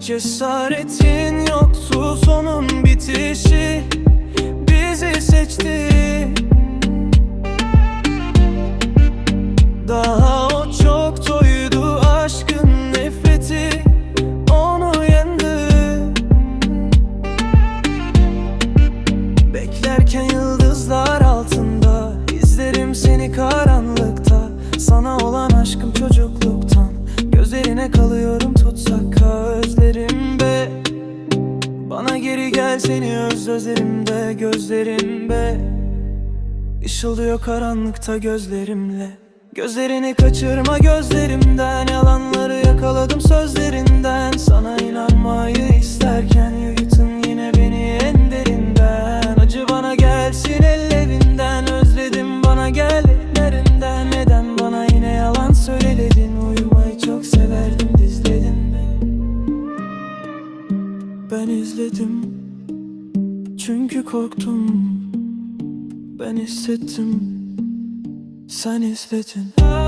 Cesaretin yoktu sonun bitişi Bizi seçti. Daha o çok toydu aşkın nefreti Onu yendi. Beklerken yıldızlar altında izlerim seni karanlıkta. Sana olan aşkım çocukluktan Geri gel seni öz özlerimde gözlerimde. Işıldıyor karanlıkta gözlerimle. Gözlerini kaçırma gözlerimden Ben izledim. Çünkü korktum. Ben hissettim. Sen izledin